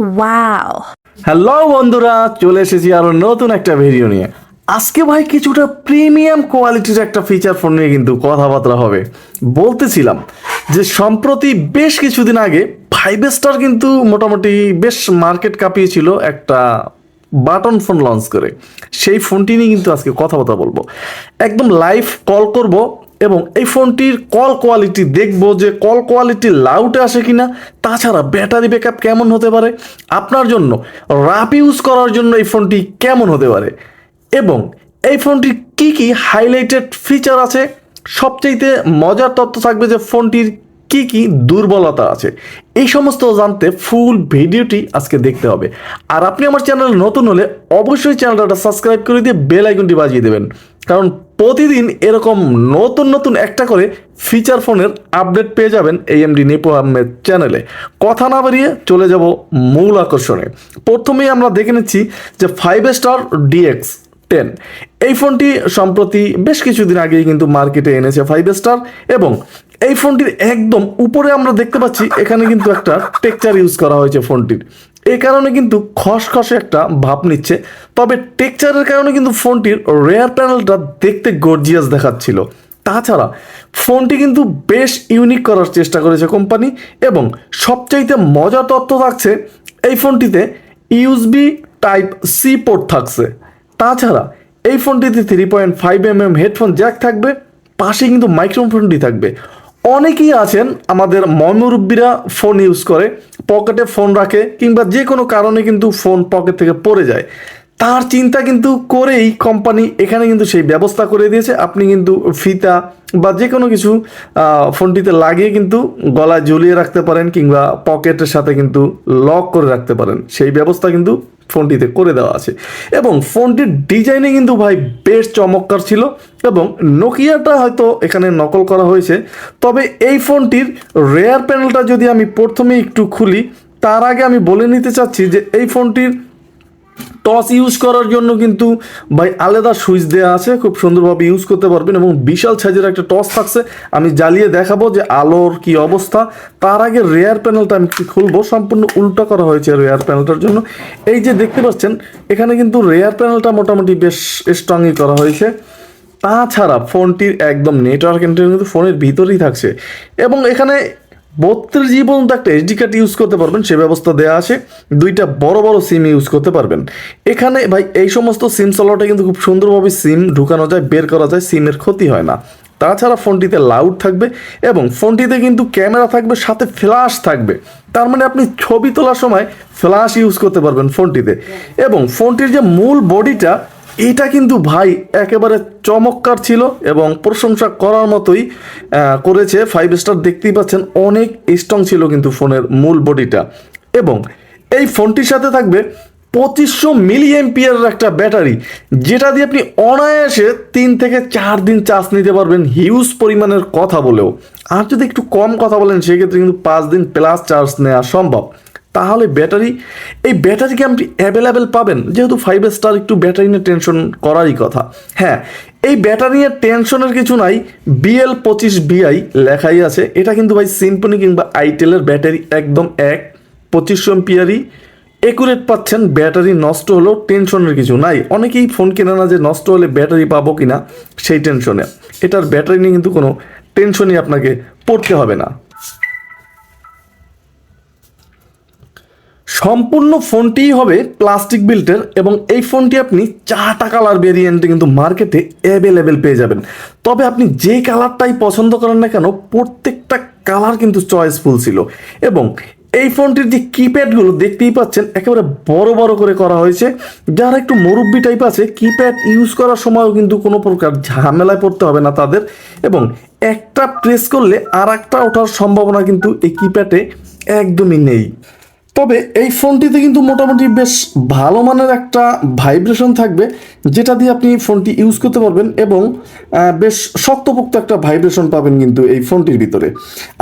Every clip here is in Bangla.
Wow. হ্যালো বন্ধুরা, চলে এসেছি আরও নতুন একটা ভিডিও নিয়ে। আজকে ভাই কিছুটা প্রিমিয়াম কোয়ালিটির একটা ফিচার ফোন নিয়ে কিন্তু কথাবার্তা হবে। বলতেছিলাম যে, সম্প্রতি বেশ কিছুদিন আগে ফাইভ স্টার কিন্তু মোটামুটি বেশ মার্কেট কাঁপিয়েছিল একটা বাটন ফোন লঞ্চ করে। সেই ফোনটি নিয়ে কিন্তু আজকে কথাবার্তা বলব। একদম লাইভ কল করব এবং এই ফোনটির কল কোয়ালিটি দেখব যে কল কোয়ালিটি লাউটে আসে কিনা, তাছাড়া ব্যাটারি ব্যাকআপ কেমন হতে পারে, আপনার জন্য রাপ ইউজ করার জন্য এই ফোনটি কেমন হতে পারে, এবং এই ফোনটির কি কি হাইলাইটেড ফিচার আছে, সবচাইতে মজার তথ্য থাকবে যে ফোনটির কি কি দুর্বলতা আছে, এই সমস্ত জানতে ফুল ভিডিওটি আজকে দেখতে হবে, আর আপনি আমার চ্যানেল নতুন হলে অবশ্যই চ্যানেলটা সাবস্ক্রাইব করে দিয়ে বেল আইকনটি বাজিয়ে দেবেন, কারণ প্রতিদিন এরকম নতুন নতুন একটা করে ফিচার ফোনের আপডেট পেয়ে যাবেন এই এমডি নিপু আহমেদ চ্যানেলে কথা না বেরিয়ে চলে যাব মূল আকর্ষণে। প্রথমেই আমরা দেখে নিচ্ছি যে ফাইভ স্টার ডিএক্স টেন এই ফোনটি সম্প্রতি বেশ কিছুদিন আগেই কিন্তু মার্কেটে এনেছে ফাইভ স্টার এবং এই ফোনটির একদম উপরে আমরা দেখতে পাচ্ছি এখানে কিন্তু একটা টেকচার ইউজ করা হয়েছে ফোনটির এই কারণে কিন্তু খসখসে একটা ভাব নিচ্ছে। তবে টেকচারের কারণে কিন্তু ফোনটির রেয়ার প্যানেলটা দেখতে গর্জিয়াস দেখাচ্ছিল। তাছাড়া ফোনটি কিন্তু বেশ ইউনিক করার চেষ্টা করেছে কোম্পানি এবং সবচাইতে মজার তথ্য থাকছে, এই ফোনটিতে ইউএসবি টাইপ সি পোর্ট থাকছে। তাছাড়া এই ফোনটিতে three point five M M headphone jack থাকবে পাশে কিন্তু মাইক্রোফোনটি থাকবে। অনেকেই আছেন আমাদের ময়মুরব্বীরা ফোন ইউজ করে, পকেটে ফোন রাখে কিংবা যে কোনো কারণে কিন্তু ফোন পকেট থেকে পড়ে যায়। তার চিন্তা কিন্তু করেই কোম্পানি এখানে কিন্তু সেই ব্যবস্থা করে দিয়েছে। আপনি কিন্তু ফিতা বা যে কোনো কিছু ফোনটিতে লাগিয়ে কিন্তু গলায় ঝুলিয়ে রাখতে পারেন কিংবা পকেটের সাথে কিন্তু লক করে রাখতে পারেন। সেই ব্যবস্থা কিন্তু ফোনটিতে করে দেওয়া আছে। এবং ফোনটির ডিজাইনে কিন্তু ভাই বেশ চমৎকার ছিল এবং নোকিয়াটা হয়তো এখানে নকল করা হয়েছে। তবে এই ফোনটির রেয়ার প্যানেলটা যদি আমি প্রথমে একটু খুলি, তার আগে আমি বলে নিতে চাচ্ছি যে এই ফোনটির টস ইউজ করার জন্য কিন্তু ভাই আলাদা সুইচ দেওয়া আছে, খুব সুন্দরভাবে ইউজ করতে পারবেন এবং বিশাল সাইজের একটা টস থাকছে। আমি জ্বালিয়ে দেখাবো যে আলোর কি অবস্থা। তার আগে রেয়ার প্যানেলটা আমি একটু খুলবো। সম্পূর্ণ উল্টা করা হয়েছে রেয়ার প্যানেলটার জন্য। এই যে দেখতে পাচ্ছেন, এখানে কিন্তু রেয়ার প্যানেলটা মোটামুটি বেশ স্ট্রংই করা হয়েছে। তাছাড়া ফোনটির একদম নেটওয়ার্ক ইন্টারনেট কিন্তু ফোনের ভিতরেই থাকছে। এবং এখানে বত্রিশ জি পর্যন্ত একটা এইচডি কার্ড ইউজ করতে পারবেন, সে ব্যবস্থা দেওয়া আছে। দুইটা বড় বড় সিম ইউজ করতে পারবেন। এখানে ভাই, এই সমস্ত সিম স্লটে কিন্তু খুব সুন্দরভাবে সিম ঢুকানো যায়, বের করা যায় সিমের ক্ষতি হয় না। তাছাড়া ফোনটিতে লাউড থাকবে এবং ফোনটিতে কিন্তু ক্যামেরা থাকবে, সাথে ফ্ল্যাশ থাকবে। তার মানে আপনি ছবি তোলার সময় ফ্ল্যাশ ইউজ করতে পারবেন ফোনটিতে। এবং ফোনটির যে মূল বডিটা এটা কিন্তু ভাই একেবারে চমৎকার ছিল এবং প্রশংসা করার মতোই করেছে। ফাইভ স্টার দেখতেই পাচ্ছেন, অনেক স্ট্রং ছিল কিন্তু ফোনের মূল বডিটা। এবং এই ফোনটির সাথে থাকবে পঁচিশশো মিলি এমপিয়ারের একটা ব্যাটারি, যেটা দিয়ে আপনি অনায়াসে তিন থেকে চার দিন চার্জ নিতে পারবেন হিউজ পরিমাণের কথা বলেও। আর যদি একটু কম কথা বলেন, সেক্ষেত্রে কিন্তু পাঁচ দিন প্লাস চার্জ নেওয়া সম্ভব। তাহলে ব্যাটারি, এই ব্যাটারি কি আপনি অ্যাভেলেবেল পাবেন। যেহেতু ফাইভ স্টার একটু ব্যাটারি নিয়ে টেনশন করারই কথা। হ্যাঁ এই ব্যাটারি নিয়ে টেনশনের কিছু নাই। বিএল পঁচিশ বিআই লেখাই আছে। এটা কিন্তু ভাই সিম্পনি কিংবা আইটেলের ব্যাটারি একদম এক। পঁচিশশো এমপিয়ারই একুরেট পাচ্ছেন ব্যাটারি নষ্ট হলেও টেনশনের কিছু নাই। অনেকেই ফোন কেনে না যে নষ্ট হলে ব্যাটারি পাবো কিনা, সেই টেনশনে এটার ব্যাটারি নিয়ে কিন্তু কোনো টেনশনই আপনাকে পড়তে হবে না। সম্পূর্ণ ফোনটিই হবে প্লাস্টিক বিল্টের এবং এই ফোনটি আপনি চারটা কালার ভেরিয়েন্টে কিন্তু মার্কেটে অ্যাভেলেবেল পেয়ে যাবেন। তবে আপনি যে কালারটাই পছন্দ করেন না কেন, প্রত্যেকটা কালার কিন্তু চয়েসফুল ছিল। এবং এই ফোনটির যে কিপ্যাডগুলো দেখতেই পাচ্ছেন, একেবারে বড় বড় করে করা হয়েছে। যারা একটু মুরব্বি টাইপ আছে কিপ্যাড ইউজ করার সময়ও কিন্তু কোনো প্রকার ঝামেলায় পড়তে হবে না তাদের। এবং একটা প্রেস করলে আর একটা ওঠার সম্ভাবনা কিন্তু এই কিপ্যাডে একদমই নেই। তবে এই ফোনটিতে কিন্তু মোটামুটি বেশ ভালো মানের একটা ভাইব্রেশন থাকবে, যেটা দিয়ে আপনি ফোনটি ইউজ করতে পারবেন এবং বেশ শক্তপোক্ত একটা ভাইব্রেশন পাবেন কিন্তু এই ফোনটির ভিতরে।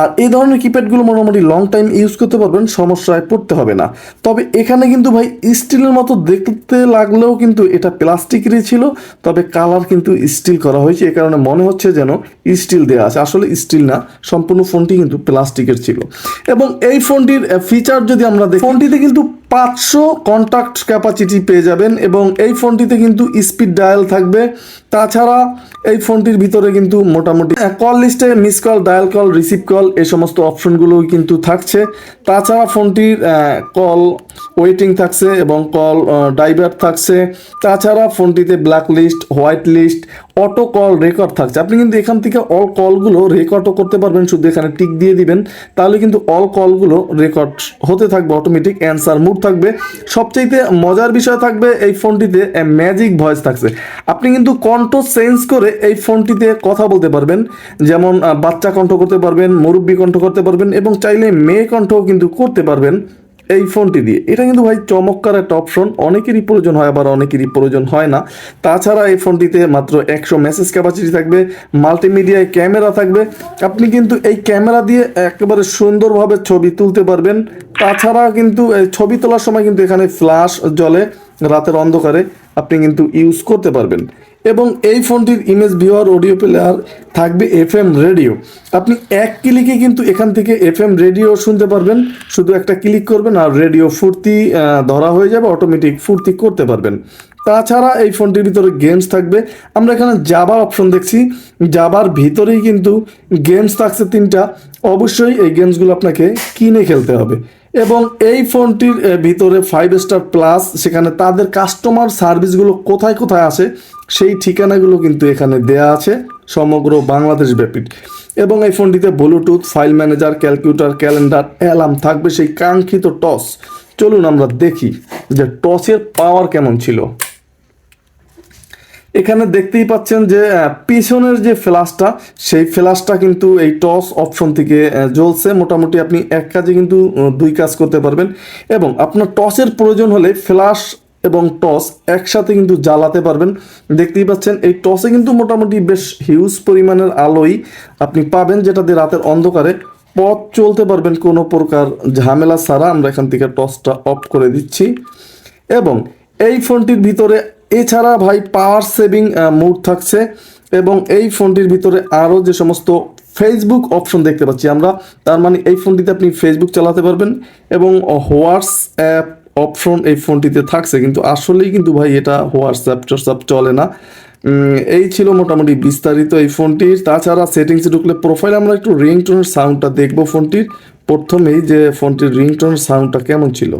আর এই ধরনের কিপ্যাডগুলো মোটামুটি লং টাইম ইউজ করতে পারবেন, সমস্যায় পড়তে হবে না। তবে এখানে কিন্তু ভাই স্টিলের মতো দেখতে লাগলেও কিন্তু এটা প্লাস্টিকেরই ছিল, তবে কালার কিন্তু স্টিল করা হয়েছে। এ কারণে মনে হচ্ছে যেন স্টিল দেওয়া আছে। আসলে স্টিল না, সম্পূর্ণ ফোনটি কিন্তু প্লাস্টিকের ছিল। এবং এই ফোনটির ফিচার যদি আমরা দেখি। ফোনটিতে কিন্তু পাঁচশো কন্ট্যাক্ট ক্যাপাসিটি পেয়ে যাবেন এবং এই ফোনটিতে কিন্তু স্পিড ডায়াল থাকবে তাছাড়া এই ফোনটির ভিতরে কিন্তু মোটামুটি কল লিস্টে miss call dial call receive call এই সমস্ত অপশনগুলো কিন্তু থাকছে। তাছাড়া ফোনটির কল ওয়েটিং থাকছে এবং কল ডাইভার থাকছে। তাছাড়া ফোনটিতে black list white list auto call record থাকছে। আপনি কিন্তু এখান থেকে অল কলগুলো রেকর্ডও করতে পারবেন, শুধু এখানে টিক দিয়ে দিবেন। তাহলে কিন্তু অল কলগুলো রেকর্ড হতে থাকবে অটোমেটিক অ্যান্সার মুড থাকবে। সবচাইতে মজার বিষয় থাকবে এই ফোনটিতে ম্যাজিক ভয়েস থাকছে। আপনি কিন্তু কণ্ঠ চেঞ্জ করে এই ফোনটিতে কথা বলতে পারবেন। যেমন বাচ্চা কণ্ঠ করতে পারবেন, মুরব্বী কণ্ঠ করতে পারবেন এবং চাইলে মেয়ে কণ্ঠও কিন্তু করতে পারবেন এই ফোনটি দিয়ে। এটা কিন্তু ভাই চমৎকার একটা অপশন অনেকেরই প্রয়োজন হয়, আবার অনেকেরই প্রয়োজন হয় না। তাছাড়া এই ফোনটিতে মাত্র একশো মেসেজ ক্যাপাসিটি থাকবে মাল্টিমিডিয়ায় ক্যামেরা থাকবে। আপনি কিন্তু এই ক্যামেরা দিয়ে একেবারে সুন্দরভাবে ছবি তুলতে পারবেন। তাছাড়া কিন্তু ছবি তোলার সময় কিন্তু এখানে ফ্ল্যাশ জলে রাতের অন্ধকারে আপনি কিন্তু ইউজ করতে পারবেন। এবং এই ফোনটির ইমেজ ভিওয়ার অডিও প্লেয়ার থাকবে এফ এম রেডিও আপনি এক ক্লিকে কিন্তু এখান থেকে এফ এম রেডিও শুনতে পারবেন। শুধু একটা ক্লিক করবেন আর রেডিও ফুর্তি ধরা হয়ে যাবে অটোমেটিক ফুর্তি করতে পারবেন। তাছাড়া এই ফোনটির ভিতরে গেমস থাকবে। আমরা এখানে জাবা অপশন দেখছি। জাবার ভিতরেই কিন্তু গেমস থাকছে তিনটা। অবশ্যই এই গেমসগুলো আপনাকে কিনে খেলতে হবে। এবং এই ফোনটির ভিতরে ফাইভ স্টার প্লাস সেখানে তাদের কাস্টমার সার্ভিসগুলো কোথায় কোথায় আছে, সেই ঠিকানাগুলো কিন্তু এখানে দেয়া আছে, সমগ্র বাংলাদেশ ব্যাপী। এবং এই ফোনটিতে bluetooth file manager calculator calendar alarm থাকবে, সেই কাঙ্ক্ষিত টস চলুন আমরা দেখি যে টসের পাওয়ার কেমন ছিল। এখানে দেখতেই পাচ্ছেন যে পিছনের যে ফ্ল্যাশটা সেই ফ্ল্যাশটা কিন্তু এই টস অপশন থেকে জ্বলছে। মোটামুটি আপনি এক কাজে কিন্তু দুই কাজ করতে পারবেন। এবং আপনার টসের প্রয়োজন হলে ফ্ল্যাশ এবং টস একসাথে কিন্তু জ্বালাতে পারবেন। দেখতেই পাচ্ছেন, এই টসে কিন্তু মোটামুটি বেশ হিউজ পরিমাণের আলোই আপনি পাবেন, যেটা দিয়ে রাতের অন্ধকারে পথ চলতে পারবেন। কোনো প্রকার ঝামেলা ছাড়া আমরা এখান থেকে টসটা অফ করে দিচ্ছি। এবং এই ফোনটির ভিতরে এছাড়া ভাই পাওয়ার সেভিং মোড থাকছে এবং এই ফোনটির ভিতরে আরও যে সমস্ত ফেসবুক অপশন দেখতে পাচ্ছি আমরা, তার মানে এই ফোনটিতে আপনি ফেসবুক চালাতে পারবেন এবং হোয়াটসঅ্যাপ অপশন এই ফোনটিতে থাকছে। কিন্তু আসলেই কিন্তু ভাই এটা হোয়াটসঅ্যাপ টোয়াটসঅ্যাপ চলে না। এই ছিল মোটামুটি বিস্তারিত এই ফোনটির। তাছাড়া সেটিংসে ঢুকলে প্রোফাইল আমরা একটু রিংটোনের সাউন্ডটা দেখব ফোনটির। প্রথমেই যে ফোনটির রিংটোনের সাউন্ডটা কেমন ছিল?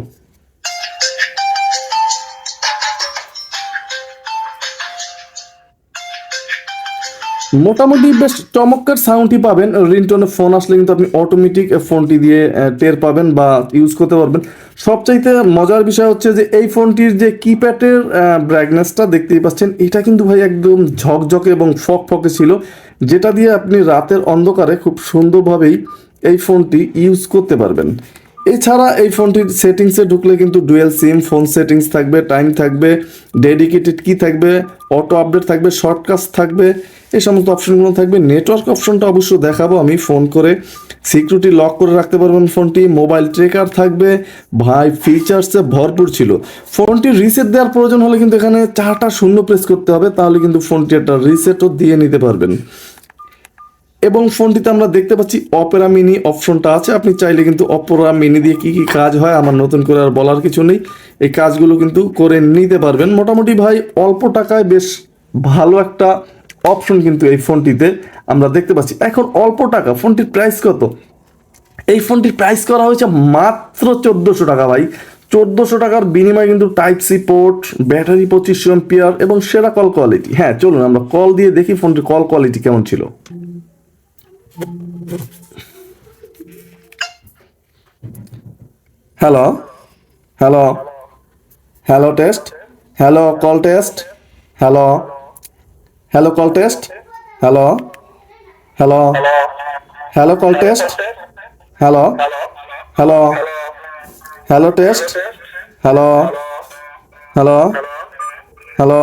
মোটামুটি বেশ চমৎকার সাউন্ডই পাবেন। রিংটোনে ফোন আসলে কিন্তু আপনি অটোমেটিক ফোনটি দিয়ে টের পাবেন বা ইউজ করতে পারবেন। সবচাইতে মজার বিষয় হচ্ছে যে এই ফোনটির যে কিপ্যাডের ব্রাইটনেসটা দেখতেই পাচ্ছেন, এটা কিন্তু ভাই একদম ঝকঝকে এবং ফক ফকে ছিল, যেটা দিয়ে আপনি রাতের অন্ধকারে খুব সুন্দরভাবেই এই ফোনটি ইউজ করতে পারবেন। এছাড়া এই ফোনটির সেটিংসে ঢুকলে কিন্তু ডুয়েল সিম ফোন সেটিংস থাকবে টাইম থাকবে ডেডিকেটেড কি থাকবে অটো আপডেট থাকবে শর্টকাস্ট থাকবে। এই সমস্ত অপশনগুলো থাকবে। নেটওয়ার্ক অপশনটা অবশ্য দেখাবো আমি। ফোন করে সিকিউরিটি লক করে রাখতে পারবেন ফোনটি মোবাইল ট্রেকার থাকবে। ভাই ফিচার্সে ভরপুর ছিল। ফোনটি রিসেট দেওয়ার প্রয়োজন হলে কিন্তু এখানে চারটা শূন্য প্রেস করতে হবে। তাহলে কিন্তু ফোনটি একটা রিসেটও দিয়ে নিতে পারবেন। এবং ফোনটিতে আমরা দেখতে পাচ্ছি অপেরা মিনি অপশনটা আছে। আপনি চাইলে কিন্তু অপেরা মিনি দিয়ে কি কি কাজ হয়, আমার নতুন করে আর বলার কিছু নেই। এই কাজগুলো কিন্তু করে নিতে পারবেন। মোটামুটি ভাই, অল্প টাকায় বেশ ভালো একটা অপশন কিন্তু এই ফোনটিতে আমরা দেখতে পাচ্ছি। এখন অল্প টাকা, ফোনটির প্রাইস কত? এই ফোনটির প্রাইস করা হয়েছে মাত্র চোদ্দোশো টাকা ভাই। চোদ্দোশো টাকার বিনিময়ে কিন্তু টাইপ সি পোর্ট ব্যাটারি পঁচিশশো এম্পিয়ার এবং সেরা কল কোয়ালিটি হ্যাঁ চলুন আমরা কল দিয়ে দেখি ফোনটির কল কোয়ালিটি কেমন ছিল। Hello hello hello test hello call test hello hello call test hello hello hello call test hello hello hello test hello hello hello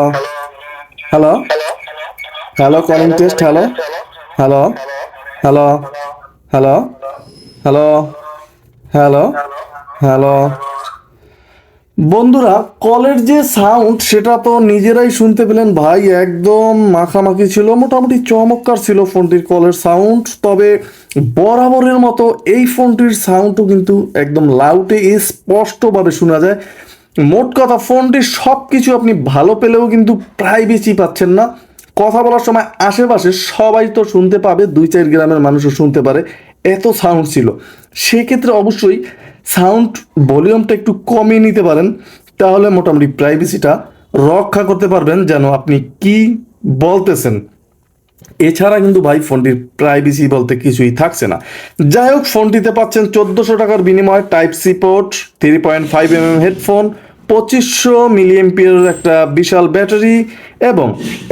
hello hello calling test hello hello hello hello hello hello hello বন্ধুরা, কলের যে সাউন্ড সেটা তো নিজেরাই শুনতে পেলেন ভাই, একদম মাখামাখি ছিল, মোটামুটি চমৎকার ছিল ফোনটির কলের সাউন্ড তবে বরাবরের মতো এই ফোনটির সাউন্ডও কিন্তু একদম লাউটে স্পষ্টভাবে শোনা যায়। মোট কথা, ফোনটির সব কিছু আপনি ভালো পেলেও কিন্তু প্রাইভেসি পাচ্ছেন না। কথা বলার সময় আশেপাশে সবাই তো শুনতে পাবে, দুই চার গ্রামের মানুষও শুনতে পারে, এত সাউন্ড ছিল। সেক্ষেত্রে অবশ্যই সাউন্ড ভলিউমটা একটু কমিয়ে নিতে পারেন, তাহলে মোটামুটি প্রাইভেসিটা রক্ষা করতে পারবেন যেন আপনি কি বলতেছেন। এছাড়া কিন্তু ভাই ফোনটির প্রাইভেসি বলতে কিছুই থাকছে না। যাই হোক, ফোনটিতে পাচ্ছেন চোদ্দোশো টাকার বিনিময়ে type C port three point five M M headphone পঁচিশশো মিলিএমপিয়ার একটা বিশাল ব্যাটারি এবং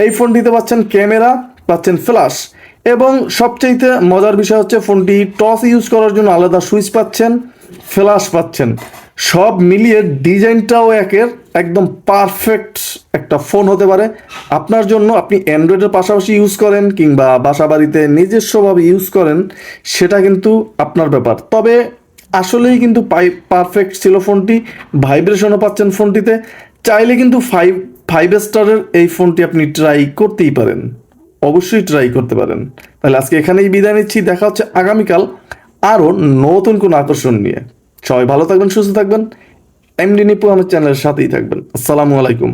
এই ফোনটিতে পাচ্ছেন ক্যামেরা, পাচ্ছেন ফ্ল্যাশ এবং সবচাইতে মজার বিষয় হচ্ছে ফোনটি টস ইউজ করার জন্য আলাদা সুইচ পাচ্ছেন। ফ্ল্যাশ পাচ্ছেন। সব মিলিয়ে ডিজাইনটাও একের একদম পারফেক্ট একটা ফোন হতে পারে। আপনার জন্য আপনি অ্যান্ড্রয়েডের পাশাপাশি ইউজ করেন কিংবা বাসা বাড়িতে নিজস্বভাবে ইউজ করেন, সেটা কিন্তু আপনার ব্যাপার। তবে আসলেই কিন্তু পাই পারফেক্ট ছিল ফোনটি ভাইব্রেশনও পাচ্ছেন ফোনটিতে। চাইলে কিন্তু ফাইভ ফাইভ স্টারের এই ফোনটি আপনি ট্রাই করতেই পারেন। অবশ্যই ট্রাই করতে পারেন। তাহলে আজকে এখানেই বিদায় নিচ্ছি। দেখা হচ্ছে আগামীকাল। আরও নতুন কোনো আকর্ষণ নিয়ে। সবাই ভালো থাকবেন, সুস্থ থাকবেন। এমডি নিপু আমার চ্যানেলের সাথেই থাকবেন। আসসালামু আলাইকুম।